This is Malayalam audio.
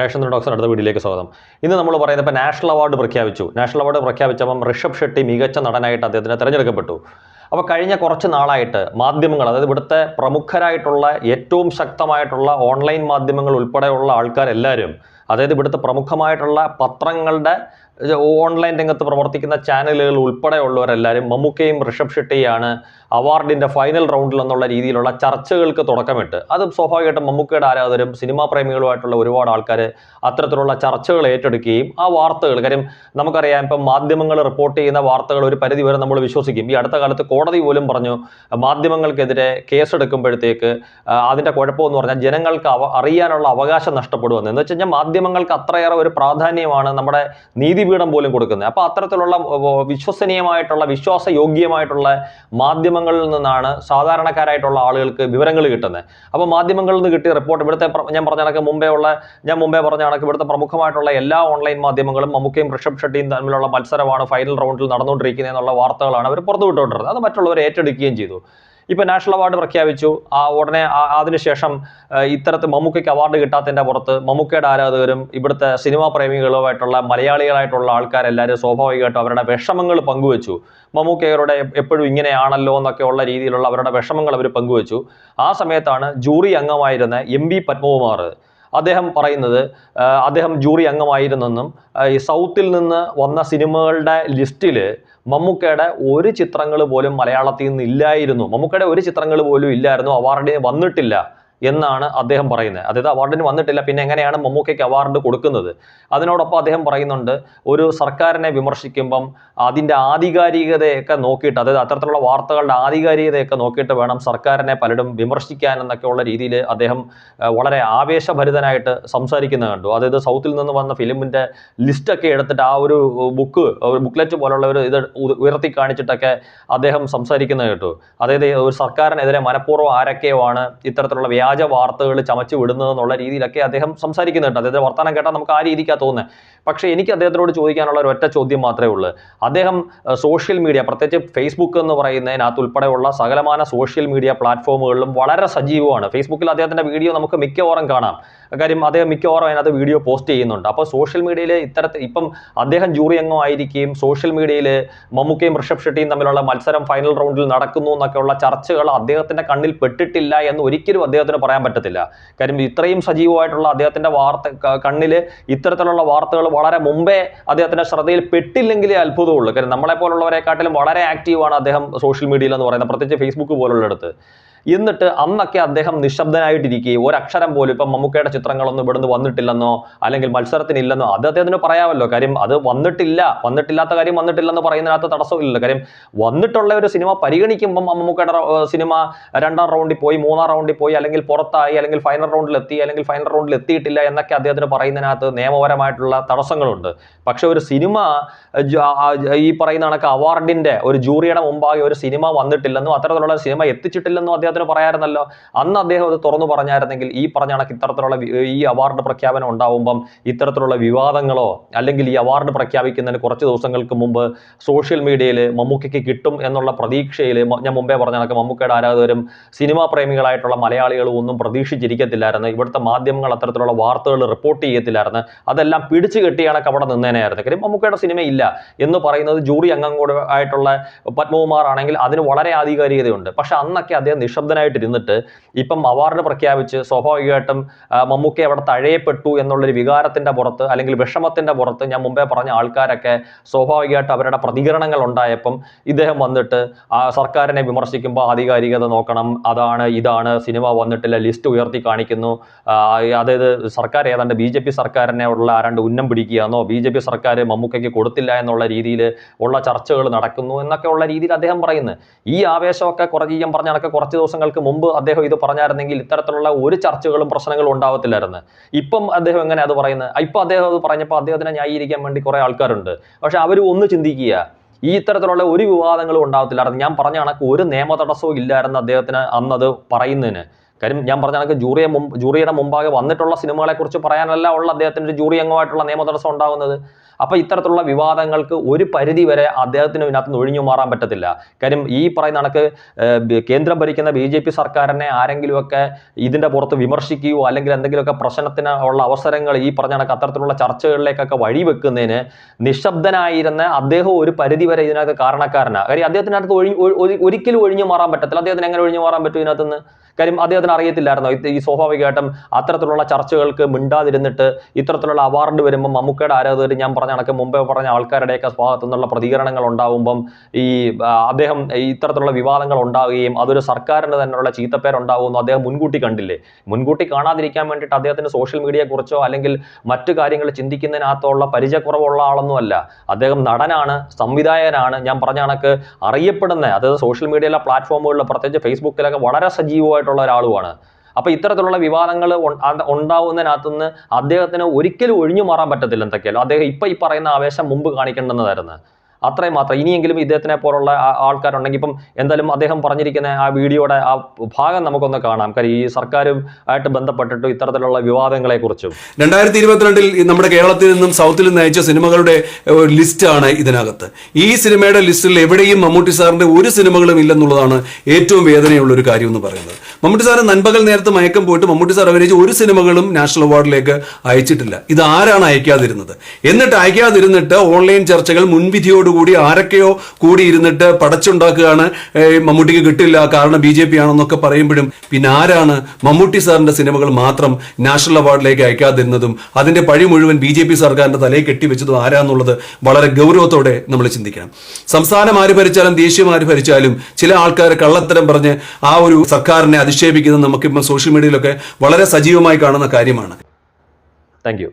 റേഷൻ ഡോക്ടർ അടുത്ത വീഡിയോയിലേക്ക് സ്വാഗതം. ഇന്ന് നമ്മൾ പറയുന്നത് ഇപ്പോൾ നാഷണൽ അവാർഡ് പ്രഖ്യാപിച്ചു. നാഷണൽ അവാർഡ് പ്രഖ്യാപിച്ചപ്പം ഋഷഭ് ഷെട്ടി മികച്ച നടനായിട്ട് അദ്ദേഹത്തിന് തിരഞ്ഞെടുക്കപ്പെട്ടു. അപ്പോൾ കഴിഞ്ഞ കുറച്ച് നാളായിട്ട് മാധ്യമങ്ങൾ അതായത് ഇവിടുത്തെ പ്രമുഖരായിട്ടുള്ള ഏറ്റവും ശക്തമായിട്ടുള്ള ഓൺലൈൻ മാധ്യമങ്ങൾ ഉൾപ്പെടെയുള്ള ആൾക്കാരെല്ലാവരും അതായത് ഇവിടുത്തെ പ്രമുഖമായിട്ടുള്ള പത്രങ്ങളുടെ ഓൺലൈൻ രംഗത്ത് പ്രവർത്തിക്കുന്ന ചാനലുകൾ ഉൾപ്പെടെയുള്ളവരെല്ലാവരും മമ്മൂക്കയും ഋഷഭ് ഷെട്ടിയാണ് അവാർഡിന്റെ ഫൈനൽ റൗണ്ടിൽ എന്നുള്ള രീതിയിലുള്ള ചർച്ചകൾക്ക് തുടക്കമിട്ട്. അത് സ്വാഭാവികമായിട്ടും മമ്മൂക്കയുടെ ആരാധകരും സിനിമാ പ്രേമികളുമായിട്ടുള്ള ഒരുപാട് ആൾക്കാർ അത്തരത്തിലുള്ള ചർച്ചകൾ ഏറ്റെടുക്കുകയും ആ വാർത്തകൾ കാര്യം നമുക്കറിയാം ഇപ്പം മാധ്യമങ്ങൾ റിപ്പോർട്ട് ചെയ്യുന്ന വാർത്തകൾ ഒരു പരിധി വരെ നമ്മൾ വിശ്വസിക്കും. ഈ അടുത്ത കാലത്ത് കോടതി പോലും പറഞ്ഞു മാധ്യമങ്ങൾക്കെതിരെ കേസെടുക്കുമ്പോഴത്തേക്ക് അതിന്റെ കുഴപ്പമെന്ന് പറഞ്ഞാൽ ജനങ്ങൾക്ക് അറിയാനുള്ള അവകാശം നഷ്ടപ്പെടുമെന്ന്. എന്ന് വെച്ച് കഴിഞ്ഞാൽ മാധ്യമങ്ങൾക്ക് അത്രയേറെ ഒരു പ്രാധാന്യമാണ് നമ്മുടെ നീതിപീഠം പോലും കൊടുക്കുന്നത്. അപ്പോൾ അത്തരത്തിലുള്ള വിശ്വസനീയമായിട്ടുള്ള വിശ്വാസയോഗ്യമായിട്ടുള്ള മാധ്യമങ്ങളിൽ നിന്നാണ് സാധാരണക്കാരായിട്ടുള്ള ആളുകൾക്ക് വിവരങ്ങൾ കിട്ടുന്നത്. അപ്പോൾ മാധ്യമങ്ങളിൽ നിന്ന് കിട്ടിയ റിപ്പോർട്ട് ഇവിടുത്തെ ഞാൻ പറഞ്ഞ കണക്ക് മുമ്പേ ഉള്ള ഞാൻ മുമ്പേ പറഞ്ഞ കണക്ക് ഇവിടുത്തെ പ്രമുഖമായിട്ടുള്ള എല്ലാ ഓൺലൈൻ മാധ്യമങ്ങളും മമ്മൂക്കയും ഋഷഭ് ഷെട്ടിയും തമ്മിലുള്ള മത്സരമാണ് ഫൈനൽ റൗണ്ടിൽ നടന്നുകൊണ്ടിരിക്കുന്നത് എന്നുള്ള വാർത്തകളാണ് അവർ പുറത്തുവിട്ടുകൊണ്ടിരുന്നത്. അത് മറ്റുള്ളവർ ഏറ്റെടുക്കുകയും ചെയ്തു. ഇപ്പൊ നാഷണൽ അവാർഡ് പ്രഖ്യാപിച്ചു. ആ ഉടനെ അതിനുശേഷം ഇത്തരത്തിൽ മമ്മൂക്കയ്ക്ക് അവാർഡ് കിട്ടാത്തതിന്റെ പുറത്ത് മമ്മൂക്കയുടെ ആരാധകരും ഇവിടുത്തെ സിനിമാ പ്രേമികളുമായിട്ടുള്ള മലയാളികളായിട്ടുള്ള ആൾക്കാരെല്ലാവരും സ്വാഭാവികമായിട്ടും അവരുടെ വിഷമങ്ങൾ പങ്കുവച്ചു. മമ്മൂക്കയുടെ എപ്പോഴും ഇങ്ങനെയാണല്ലോ എന്നൊക്കെ ഉള്ള രീതിയിലുള്ള അവരുടെ വിഷമങ്ങൾ അവർ പങ്കുവച്ചു. ആ സമയത്താണ് ജൂറി അംഗമായിരുന്ന എം ബി പത്മകുമാർ അദ്ദേഹം പറയുന്നത് അദ്ദേഹം ജൂറി അംഗമായിരുന്നെന്നും ഈ സൗത്തിൽ നിന്ന് വന്ന സിനിമകളുടെ ലിസ്റ്റിൽ മമ്മൂക്കയുടെ ഒരു ചിത്രങ്ങൾ പോലും മലയാളത്തിൽ നിന്ന് ഇല്ലായിരുന്നു മമ്മൂക്കയുടെ ഒരു ചിത്രങ്ങൾ പോലും ഇല്ലായിരുന്നു. അവാർഡിന് വന്നിട്ടില്ല. എന്നാണ് അദ്ദേഹം പറയുന്നത്. അതായത് അവാർഡിന് വന്നിട്ടില്ല. പിന്നെ എങ്ങനെയാണ് മമ്മൂക്കയ്ക്ക് അവാർഡ് കൊടുക്കുന്നത്? അതിനോടൊപ്പം അദ്ദേഹം പറയുന്നുണ്ട് ഒരു സർക്കാരിനെ വിമർശിക്കുമ്പം അതിന്റെ ആധികാരികതയൊക്കെ നോക്കിയിട്ട് അതായത് അത്തരത്തിലുള്ള വാർത്തകളുടെ ആധികാരികതയൊക്കെ നോക്കിയിട്ട് വേണം സർക്കാരിനെ പലരും വിമർശിക്കാൻ എന്നൊക്കെയുള്ള രീതിയിൽ അദ്ദേഹം വളരെ ആവേശഭരിതനായിട്ട് സംസാരിക്കുന്നത് കണ്ടു. അതായത് സൗത്തിൽ നിന്ന് വന്ന ഫിലിമിന്റെ ലിസ്റ്റൊക്കെ എടുത്തിട്ട് ആ ഒരു ബുക്ക് ഒരു ബുക്ക്ലെറ്റ് പോലുള്ള ഒരു ഇത് ഉയർത്തി കാണിച്ചിട്ടൊക്കെ അദ്ദേഹം സംസാരിക്കുന്നത് കേട്ടു. അതായത് ഒരു സർക്കാരിനെതിരെ മനഃപൂർവം ആരൊക്കെയോ ആണ് ഇത്തരത്തിലുള്ള വ്യാജ വാർത്തകൾ ചമച്ചു വിടുന്നത് എന്നുള്ള രീതിയിലൊക്കെ അദ്ദേഹം സംസാരിക്കുന്നുണ്ട്. അദ്ദേഹത്തെ വർത്തമാനം കേട്ടാൽ നമുക്ക് ആ രീതിക്കാണ് തോന്നുന്നത് പക്ഷേ എനിക്ക് അദ്ദേഹത്തിനോട് ചോദിക്കാനുള്ള ഒരു ഒറ്റ ചോദ്യം മാത്രമേ ഉള്ളൂ. അദ്ദേഹം സോഷ്യൽ മീഡിയ പ്രത്യേകിച്ച് ഫേസ്ബുക്ക് എന്ന് പറയുന്നതിനകത്ത് ഉൾപ്പെടെയുള്ള സകലമാന സോഷ്യൽ മീഡിയ പ്ലാറ്റ്ഫോമുകളിലും വളരെ സജീവമാണ്. ഫേസ്ബുക്കിൽ അദ്ദേഹത്തിന്റെ വീഡിയോ നമുക്ക് മിക്കവാറും കാണാം. കാര്യം അദ്ദേഹം മിക്കവാറും അതിനകത്ത് വീഡിയോ പോസ്റ്റ് ചെയ്യുന്നുണ്ട്. അപ്പോൾ സോഷ്യൽ മീഡിയയിൽ ഇത്തരത്തിൽ ഇപ്പം അദ്ദേഹം ജൂറി അംഗം ആയിരിക്കുകയും സോഷ്യൽ മീഡിയയിൽ മമ്മൂക്കയും ഋഷഭ് ഷെട്ടിയും തമ്മിലുള്ള മത്സരം ഫൈനൽ റൗണ്ടിൽ നടക്കുന്നു എന്നൊക്കെയുള്ള ചർച്ചകൾ അദ്ദേഹത്തിന്റെ കണ്ണിൽ പെട്ടിട്ടില്ല എന്ന് ഒരിക്കലും അദ്ദേഹത്തിന് പറയാൻ പറ്റത്തില്ല. കാര്യം ഇത്രയും സജീവമായിട്ടുള്ള അദ്ദേഹത്തിന്റെ വാർത്ത കണ്ണിൽ ഇത്തരത്തിലുള്ള വാർത്തകൾ വളരെ മുമ്പേ അദ്ദേഹത്തിന്റെ ശ്രദ്ധയിൽ പെട്ടില്ലെങ്കിലേ അത്ഭുതമുള്ളൂ. കാര്യം നമ്മളെ പോലുള്ളവരെക്കാട്ടിലും വളരെ ആക്റ്റീവാണ് അദ്ദേഹം സോഷ്യൽ മീഡിയയിൽ എന്ന് പറയുന്നത്. പ്രത്യേകിച്ച് ഫേസ്ബുക്ക് പോലുള്ളിടത്ത്. എന്നിട്ട് അന്നൊക്കെ അദ്ദേഹം നിശബ്ദനായിട്ടിരിക്കുകയും ഒരക്ഷരം പോലും ഇപ്പം മമ്മൂക്കയുടെ ചിത്രങ്ങളൊന്നും ഇവിടുന്ന് വന്നിട്ടില്ലെന്നോ അല്ലെങ്കിൽ മത്സരത്തിനില്ലെന്നോ അത് അദ്ദേഹത്തിന് പറയാമല്ലോ. കാര്യം അത് വന്നിട്ടില്ല. വന്നിട്ടില്ലാത്ത കാര്യം വന്നിട്ടില്ലെന്ന് പറയുന്നതിനകത്ത് തടസ്സമില്ലല്ലോ. കാര്യം വന്നിട്ടുള്ള ഒരു സിനിമ പരിഗണിക്കുമ്പം മമ്മൂക്കയുടെ സിനിമ രണ്ടാം റൗണ്ടിൽ പോയി മൂന്നാം റൗണ്ടിൽ പോയി അല്ലെങ്കിൽ പുറത്തായി അല്ലെങ്കിൽ ഫൈനൽ റൗണ്ടിൽ എത്തി അല്ലെങ്കിൽ ഫൈനൽ റൗണ്ടിൽ എത്തിയിട്ടില്ല എന്നൊക്കെ അദ്ദേഹത്തിന് പറയുന്നതിനകത്ത് നിയമപരമായിട്ടുള്ള തടസ്സങ്ങളുണ്ട്. പക്ഷെ ഒരു സിനിമ ഈ പറയുന്ന കണക്ക് അവാർഡിന്റെ ഒരു ജൂറിയുടെ മുമ്പാകെ ഒരു സിനിമ വന്നിട്ടില്ലെന്നും അത്തരത്തിലുള്ള സിനിമ എത്തിച്ചിട്ടില്ലെന്നും അദ്ദേഹത്തിന് പറയാമായിരുന്നല്ലോ അന്ന് അദ്ദേഹം അത് തുറന്നു പറഞ്ഞായിരുന്നെങ്കിൽ ഈ പറഞ്ഞ കണക്ക് ഇത്തരത്തിലുള്ള ഈ അവാർഡ് പ്രഖ്യാപനം ഉണ്ടാവുമ്പം ഇത്തരത്തിലുള്ള വിവാദങ്ങളോ അല്ലെങ്കിൽ ഈ അവാർഡ് പ്രഖ്യാപിക്കുന്നതിന് കുറച്ച് ദിവസങ്ങൾക്ക് മുമ്പ് സോഷ്യൽ മീഡിയയിൽ മമ്മൂക്കയ്ക്ക് കിട്ടും എന്നുള്ള പ്രതീക്ഷയിൽ ഞാൻ മുമ്പേ പറഞ്ഞ കണക്ക് മമ്മൂക്കയുടെ ആരാധകരും സിനിമാ പ്രേമികളായിട്ടുള്ള മലയാളികളും ഒന്നും പ്രതീക്ഷിച്ചിരിക്കത്തില്ലായിരുന്നു. ഇവിടുത്തെ മാധ്യമങ്ങൾ അത്തരത്തിലുള്ള വാർത്തകൾ റിപ്പോർട്ട് ചെയ്യത്തില്ലായിരുന്നു. അതെല്ലാം പിടിച്ചു കെട്ടിയാണ് അവിടെ നിന്നേനായിരുന്നു കാര്യം മമ്മൂക്കയുടെ സിനിമയില്ല എന്ന് പറയുന്നത് ജൂറി അംഗം കൂടെ ആയിട്ടുള്ള പത്മകുമാർ ആണെങ്കിൽ അതിന് വളരെ ആധികാരികതയുണ്ട്. പക്ഷെ അന്നൊക്കെ അദ്ദേഹം നിശബ്ദനായിട്ടിരുന്നിട്ട് ഇപ്പം അവാർഡ് പ്രഖ്യാപിച്ച് സ്വാഭാവികമായിട്ടും മമ്മൂക്കെ അവിടെ തഴയപ്പെട്ടു എന്നുള്ളൊരു വികാരത്തിന്റെ പുറത്ത് അല്ലെങ്കിൽ വിഷമത്തിന്റെ പുറത്ത് ഞാൻ മുമ്പേ പറഞ്ഞ ആൾക്കാരൊക്കെ സ്വാഭാവികമായിട്ട് അവരുടെ പ്രതികരണങ്ങൾ ഉണ്ടായപ്പം ഇദ്ദേഹം വന്നിട്ട് ആ സർക്കാരിനെ വിമർശിക്കുമ്പോൾ ആധികാരികത നോക്കണം അതാണ് ഇതാണ് സിനിമ വന്നിട്ടില്ല ലിസ്റ്റ് ഉയർത്തി കാണിക്കുന്നു. അതായത് സർക്കാർ ഏതാണ്ട് ബി ജെ പി സർക്കാരിനെ ഉള്ള ആരാണ്ട് ഉന്നം പിടിക്കുകയെന്നോ ബി ജെ പി സർക്കാർ മമ്മൂക്കയ്ക്ക് കൊടുത്തില്ല എന്നുള്ള രീതിയിൽ ഉള്ള ചർച്ചകൾ നടക്കുന്നു എന്നൊക്കെ ഉള്ള രീതിയിൽ അദ്ദേഹം പറയുന്നത് ഈ ആവേശമൊക്കെ കുറച്ച് ഞാൻ പറഞ്ഞ കുറച്ച് ദിവസങ്ങൾക്ക് മുമ്പ് അദ്ദേഹം ഇത് പറഞ്ഞായിരുന്നെങ്കിൽ ഇത്തരത്തിലുള്ള ഒരു ചർച്ചകളും പ്രശ്നങ്ങളും ഉണ്ടാവത്തില്ലായിരുന്നു. ഇപ്പം അദ്ദേഹം എങ്ങനെ അത് പറയുന്നത് ഇപ്പം അദ്ദേഹം അത് പറഞ്ഞപ്പോൾ അദ്ദേഹത്തിനെ ന്യായീകരിക്കാൻ വേണ്ടി കുറേ ആൾക്കാരുണ്ട്. പക്ഷെ അവർ ഒന്ന് ചിന്തിക്കുക ഈ ഇത്തരത്തിലുള്ള ഒരു വിവാദങ്ങളും ഉണ്ടാവത്തില്ലായിരുന്നു. ഞാൻ പറഞ്ഞ കണക്ക് ഒരു നിയമ തടസ്സവും ഇല്ലായിരുന്നു അദ്ദേഹത്തിന് അന്നത് പറയുന്നതിന്. കാര്യം ഞാൻ പറഞ്ഞ കണക്ക് ജൂറിയെ മുമ്പ് ജൂറിയുടെ മുമ്പാകെ വന്നിട്ടുള്ള സിനിമകളെക്കുറിച്ച് പറയാനല്ല ഉള്ള അദ്ദേഹത്തിന്റെ ജൂറി അംഗമായിട്ടുള്ള നിയമ തടസ്സം ഉണ്ടാകുന്നത് അപ്പോൾ ഇത്തരത്തിലുള്ള വിവാദങ്ങൾക്ക് ഒരു പരിധി വരെ അദ്ദേഹത്തിന് ഇതിനകത്ത് ഒഴിഞ്ഞു മാറാൻ പറ്റത്തില്ല. കാര്യം ഈ പറയുന്ന കണക്ക് കേന്ദ്രം ഭരിക്കുന്ന ബി ജെ പി സർക്കാരിനെ ആരെങ്കിലുമൊക്കെ ഇതിന്റെ പുറത്ത് വിമർശിക്കുകയോ അല്ലെങ്കിൽ എന്തെങ്കിലുമൊക്കെ പ്രശ്നത്തിന് ഉള്ള അവസരങ്ങൾ ഈ പറഞ്ഞ കണക്ക് അത്തരത്തിലുള്ള ചർച്ചകളിലേക്കൊക്കെ വഴിവെക്കുന്നതിന് നിശബ്ദനായിരുന്ന അദ്ദേഹം ഒരു പരിധി വരെ ഇതിനകത്ത് കാരണക്കാരനാണ് കാര്യം അദ്ദേഹത്തിനകത്ത് ഒഴി ഒരിക്കലും ഒഴിഞ്ഞു മാറാൻ പറ്റത്തില്ല. അദ്ദേഹത്തിന് എങ്ങനെ ഒഴിഞ്ഞു മാറാൻ പറ്റും ഇതിനകത്തുനിന്ന് കാര്യം അദ്ദേഹത്തിന് അറിയത്തില്ലായിരുന്നോ. ഈ സ്വാഭാവികമായിട്ടും അത്തരത്തിലുള്ള ചർച്ചകൾക്ക് മിണ്ടാതിരുന്നിട്ട് ഇത്തരത്തിലുള്ള അവാർഡ് വരുമ്പോൾ മമ്മൂക്കയുടെ ആരാധകർ ഞാൻ പറഞ്ഞ കണക്ക് മുമ്പേ പറഞ്ഞ ആൾക്കാരുടെയൊക്കെ ഭാഗത്തു നിന്നുള്ള പ്രതികരണങ്ങൾ ഉണ്ടാവുമ്പം ഈ അദ്ദേഹം ഇത്തരത്തിലുള്ള വിവാദങ്ങൾ ഉണ്ടാവുകയും അതൊരു സർക്കാരിന് തന്നെയുള്ള ചീത്തപ്പേരുണ്ടാവുമെന്ന് അദ്ദേഹം മുൻകൂട്ടി കണ്ടില്ലേ? മുൻകൂട്ടി കാണാതിരിക്കാൻ വേണ്ടിയിട്ട് അദ്ദേഹത്തിന് സോഷ്യൽ മീഡിയയെക്കുറിച്ചോ അല്ലെങ്കിൽ മറ്റു കാര്യങ്ങൾ ചിന്തിക്കുന്നതിനകത്തുള്ള പരിചയക്കുറവുള്ള ആളൊന്നുമല്ല. അദ്ദേഹം നടനാണ് സംവിധായകനാണ് ഞാൻ പറഞ്ഞ കണക്ക് അറിയപ്പെടുന്ന അതായത് സോഷ്യൽ മീഡിയയിലെ പ്ലാറ്റ്ഫോമുകളിൽ പ്രത്യേകിച്ച് ഫേസ്ബുക്കിലൊക്കെ വളരെ സജീവമായിട്ടുള്ള ഒരാളുമാണ്. അപ്പോൾ ഇത്തരത്തിലുള്ള വിവാദങ്ങൾ ഉണ്ടാവുന്നതിനകത്തുനിന്ന് അദ്ദേഹത്തിന് ഒരിക്കലും ഒഴിഞ്ഞു മാറാൻ പറ്റത്തില്ല എന്തൊക്കെയല്ലോ അദ്ദേഹം ഇപ്പം ഈ പറയുന്ന ആവേശം മുമ്പ് കാണിക്കേണ്ടുന്നതായിരുന്നു അത്രയും മാത്രം. ഇനിയെങ്കിലും ഇദ്ദേഹത്തിനെ പോലുള്ള ആൾക്കാരുണ്ടെങ്കിൽ ഇപ്പം എന്തായാലും അദ്ദേഹം പറഞ്ഞിരിക്കുന്ന ആ വീഡിയോയുടെ ആ ഭാഗം നമുക്കൊന്ന് കാണാം. കാര്യം ഈ സർക്കാരും ആയിട്ട് ബന്ധപ്പെട്ടിട്ട് ഇത്തരത്തിലുള്ള വിവാദങ്ങളെ കുറിച്ചും രണ്ടായിരത്തി ഇരുപത്തിരണ്ടിൽ നമ്മുടെ കേരളത്തിൽ നിന്നും സൗത്തിൽ നിന്ന് അയച്ച സിനിമകളുടെ ലിസ്റ്റാണ് ഇതിനകത്ത്. ഈ സിനിമയുടെ ലിസ്റ്റിൽ എവിടെയും മമ്മൂട്ടി സാറിന്റെ ഒരു സിനിമകളും ഇല്ലെന്നുള്ളതാണ് ഏറ്റവും വേദനയുള്ള ഒരു കാര്യം എന്ന് പറയുന്നത്. മമ്മൂട്ടി സാറ് നൻപകൽ നേരത്തെ മയക്കം പോയിട്ട് മമ്മൂട്ടി സാർ അഭിനയിച്ച ഒരു സിനിമകളും നാഷണൽ അവാർഡിലേക്ക് അയച്ചിട്ടില്ല. ഇത് ആരാണ് അയക്കാതിരുന്നത്? എന്നിട്ട് അയക്കാതിരുന്നിട്ട് ഓൺലൈൻ ചർച്ചകൾ മുൻവിധിയോടുകൂടി ആരൊക്കെയോ കൂടി ഇരുന്നിട്ട് പടച്ചുണ്ടാക്കുകയാണ് മമ്മൂട്ടിക്ക് കിട്ടില്ല കാരണം ബി ജെ പി ആണെന്നൊക്കെ പറയുമ്പോഴും പിന്നെ ആരാണ് മമ്മൂട്ടി സാറിന്റെ സിനിമകൾ മാത്രം നാഷണൽ അവാർഡിലേക്ക് അയക്കാതിരുന്നതും അതിന്റെ പഴി മുഴുവൻ ബി ജെ പി സർക്കാരിന്റെ തലയിൽ കെട്ടിവെച്ചതും ആരാന്നുള്ളത് വളരെ ഗൗരവത്തോടെ നമ്മൾ ചിന്തിക്കണം. സംസ്ഥാനം ആര് ഭരിച്ചാലും ദേശീയം ആര് ഭരിച്ചാലും ചില ആൾക്കാർ കള്ളത്തരം പറഞ്ഞ് ആ ഒരു സർക്കാരിനെ അധിക്ഷേപിക്കുന്നത് നമുക്കിപ്പം സോഷ്യൽ മീഡിയയിലൊക്കെ വളരെ സജീവമായി കാണുന്ന കാര്യമാണ്. താങ്ക്